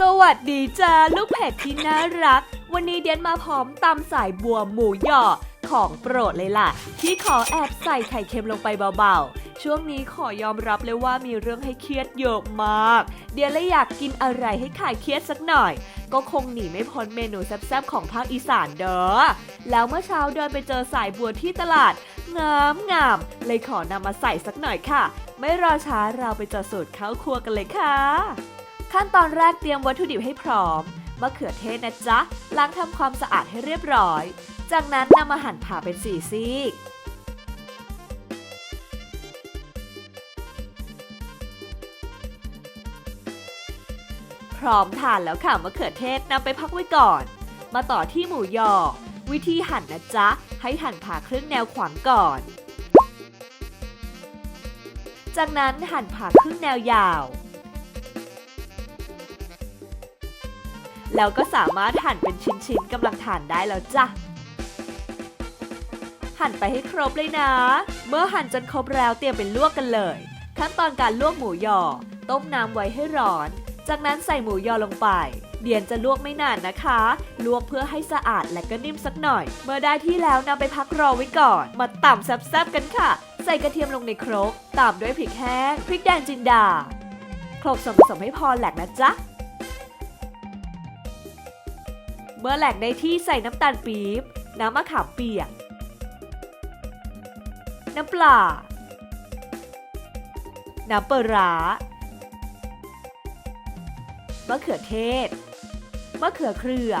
สวัสดีจ้าลูกเพจที่น่ารัก วันนี้เดียนมาพร้อมตำสายบัวหมูหยอของโปรดเลยล่ะ ที่ขอแอบใส่ไข่เค็มลงไปเบาๆ ช่วงนี้ขอยอมรับเลยว่ามีเรื่องให้เครียดเยอะมาก เดียนเลยอยากกินอะไรให้คลายเครียดสักหน่อย ก็คงหนีไม่พ้นเมนูแซ่บๆของภาคอีสานเด้อแล้วเมื่อเช้าเดินไปเจอสายบัวที่ตลาดงามงามเลยขอนำมาใส่สักหน่อยค่ะ ไม่รอช้าเราไปเจอสูตรข้าวครัวกันเลยค่ะ ขั้นตอนแรกเตรียมวัตถุดิบให้พร้อมมะเขือเทศนะจ๊ะ ล้างทำความสะอาดให้เรียบร้อย จากนั้นนำมาหั่นผ่าเป็นสี่ซีก พร้อมทานแล้วค่ะมะเขือเทศนำไปพักไว้ก่อน มาต่อที่หมูยอ วิธีหั่นนะจ๊ะ ให้หั่นผ่าครึ่งแนวขวางก่อน จากนั้นหั่นผ่าครึ่งแนวยาว แล้วก็สามารถหั่นเป็นชิ้นๆกำลังทานได้แล้วจ้ะ หั่นไปให้ครบเลยนะ เมื่อหั่นจนครบแล้วเตรียมเป็นลวกกันเลย ขั้นตอนการลวกหมูยอ ต้มน้ำไว้ให้ร้อน จากนั้นใส่หมูยอลงไป เดียนจะลวกไม่นานนะคะ ลวกเพื่อให้สะอาดและก็นิ่มสักหน่อย เมื่อได้ที่แล้วนำไปพักรอไว้ก่อน มาต่ำแซ่บๆกันค่ะ ใส่กระเทียมลงในครกตามด้วยพริกแห้ง พริกแดงจินดาโขลกส่วนผสมให้พอแหลกนะจ๊ะ มื่อแหลกได้ที่ใส่น้ำตาลปี๊บ น้ำมะขามเปียก น้ำปลา น้ำปลาร้ามะเขือเทศ มะเขือเครือ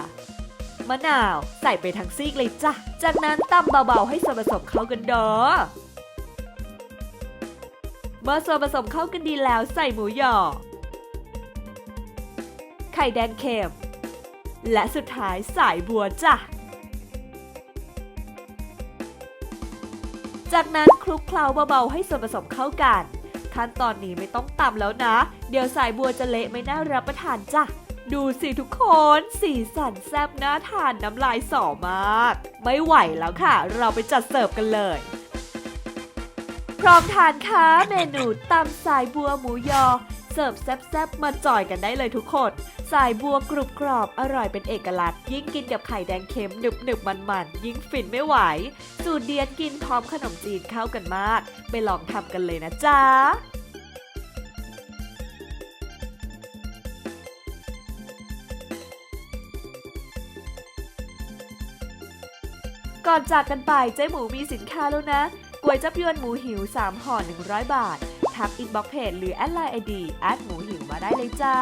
มะนาวใส่ไปทั้งซีกเลยจ้ะ จากนั้นตำเบาๆให้ส่วนผสมเข้ากันเด้อเมื่อส่วนผสมเข้ากันดีแล้วใส่หมูหยอไข่แดงเค็ม และสุดท้ายสายบัวจ้ะ จากนั้นคลุกเคล้าเบาๆให้ส่วนผสมเข้ากัน ขั้นตอนนี้ไม่ต้องตำแล้วนะ เดี๋ยวสายบัวจะเละไม่น่ารับประทานจ้ะดูสิทุกคนสีสันแซ่บน่าทานน้ำลายสอมาก ไม่ไหวแล้วค่ะ เราไปจัดเสิร์ฟกันเลย พร้อมทานค่ะเมนูตำสายบัวหมูยอ เสิร์ฟแซ่บๆมาจ่อยกันได้เลยทุกคน สายบัวกรุบกรอบอร่อยเป็นเอกลักษณ์ ยิ่งกินกับไข่แดงเค็มหนึบหนึบมันมันยิ่งฟินไม่ไหว สูตรเดียนกินพร้อมขนมจีนเข้ากันมาก ไปลองทำกันเลยนะจ๊ะก่อนจากกันไปเจ๊หมูมีสินค้าแล้วนะก๋วยจับยวนหมูหิว 3ห่อ100 บาท ทักอินบ็อกเพจหรือแอดไลน์ไอดีแอดหมูหิวมาได้เลยจ้า